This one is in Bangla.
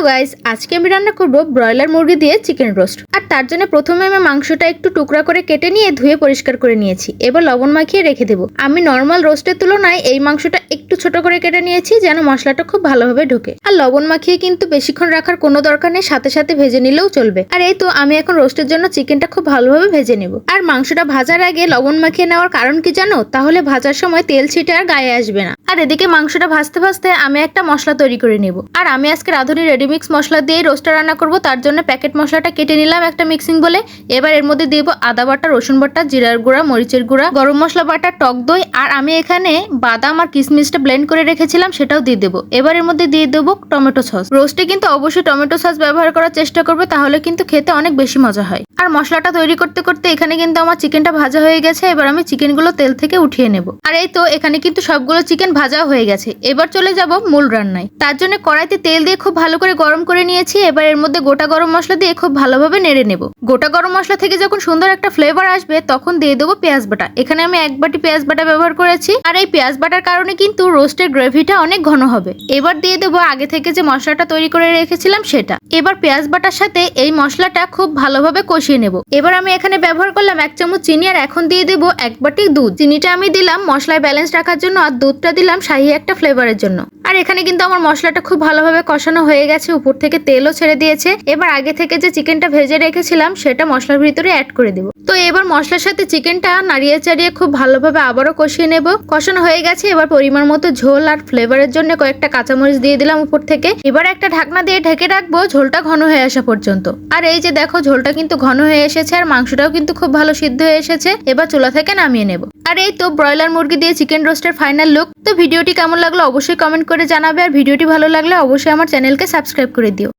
হ্যালো গাইস, আজকে আমি রান্না করব ব্রয়লার মুরগি দিয়ে চিকেন রোস্ট। আর তার জন্য প্রথমে আমি মাংসটা একটু টুকরা করে কেটে নিয়ে ধুয়ে পরিষ্কার করে নিয়েছি, এবার লবণ মাখিয়ে রেখে দেবো। আমি নর্মাল রোস্টের তুলনায় এই মাংসটা একটু ছোট করে কেটে নিয়েছি যেন মশলাটা খুব ভালোভাবে ঢোকে। আর লবণ মাখিয়ে কিন্তু বেশিক্ষণ রাখার কোনো দরকার নেই, সাথে সাথে ভেজে নিলেও চলবে। আর এই তো আমি এখন রোস্টের জন্য চিকেনটা খুব ভালোভাবে ভেজে নেব। আর মাংসটা ভাজার আগে লবণ মাখিয়ে নেওয়ার কারণ কি জানো? তাহলে ভাজার সময় তেল ছিটে আর গায়ে আসবে না। আর এদিকে মাংসটা ভাজতে ভাজতে আমি একটা মশলা তৈরি করে নেব। আর আমি আজকে রাঁধুনি রেডিমিক্স মশলা দিয়ে রোস্টটা রান্না করব, তার জন্য প্যাকেট মশলাটা কেটে নিলাম একটা মিক্সিং বলে। এবার এর মধ্যে দিব আদা বাটা, রসুন বাটা, জিরার গুঁড়া, মরিচের গুঁড়া, গরম মশলা বাটা, টক দই, আর আমি এখানে বাদাম আর কিশমিশটা ব্লেন্ড করে রেখেছিলাম, সেটাও দিয়ে দেবো। এবার এর মধ্যে দিয়ে দেবো টমেটো সস। রোস্টে কিন্তু অবশ্যই টমেটো সস ব্যবহার করার চেষ্টা করবে, তাহলে কিন্তু খেতে অনেক বেশি মজা হয়। মশলাটা তৈরি করতে করতে এখানে কিন্তু আমার চিকেনটা ভাজা হয়ে গেছে। এবার আমি চিকেনগুলো তেল থেকে উঠিয়ে নেব। আর এই তো এখানে কিন্তু সবগুলো চিকেন ভাজা হয়ে গেছে। এবার চলে যাব মূল রান্নায়। তার জন্য কড়াইতে তেল দিয়ে খুব ভালো করে গরম করে নিয়েছি। এবার এর মধ্যে গোটা গরম মশলা দিয়ে খুব ভালোভাবে নেড়ে নেব। গোটা গরম মশলা থেকে যখন সুন্দর একটা ফ্লেভার আসবে, তখন দিয়ে দেবো পেঁয়াজ বাটা। এখানে আমি এক বাটি পেঁয়াজ বাটা ব্যবহার করেছি। আর এই পেঁয়াজ বাটার কারণে কিন্তু রোস্টের গ্রেভিটা অনেক ঘন হবে। এবার দিয়ে দেবো আগে থেকে যে মশলাটা তৈরি করে রেখেছিলাম সেটা। এবার পেঁয়াজ বাটার সাথে এই মশলাটা খুব ভালোভাবে কষিয়ে নেব। এবার আমি এখানে ব্যবহার করলাম এক চামচ চিনি আর এখন দিয়ে দেবো এক বাটি দুধ। চিনিটা আমি দিলাম মশলায় ব্যালেন্স রাখার জন্য আর দুধটা দিলাম শাহি একটা ফ্লেভারের জন্য। আর এখানে কিন্তু আমার মশলাটা খুব ভালোভাবে কষানো হয়ে গেছে, উপর থেকে তেলও ছেড়ে দিয়েছে। এবার আগে থেকে যে চিকেনটা ভেজে রেখেছিলাম, সেটা মশলার ভিতরে অ্যাড করে দিব। তো এবার মশলার সাথে চিকেনটা নাড়িয়ে চাড়িয়ে খুব ভালোভাবে আবারও কষিয়ে নেব। কষানো হয়ে গেছে, এবার পরিমাণ মতো ঝোল আর ফ্লেভারের জন্য কয়েকটা কাঁচামরিচ দিয়ে দিলাম উপর থেকে। এবার একটা ঢাকনা দিয়ে ঢেকে রাখব, ঝোলটা ঘন হয়ে আসা পর্যন্ত। আর এই যে দেখো, ঝোলটা কিন্তু ঘন হয়ে এসেছে, আর মাংসটাও কিন্তু খুব ভালো সিদ্ধ হয়ে এসেছে। এবার চুলা থেকে নামিয়ে নেব। আর এই তো ব্রয়লার মুরগি দিয়ে চিকেন রোস্টের ফাইনাল লুক তো ভিডিওটি কেমন লাগল অবশ্যই কমেন্ট করে জানাবে। আর ভিডিওটি ভালো লাগলে অবশ্যই আমার চ্যানেলকে সাবস্ক্রাইব করে দিও।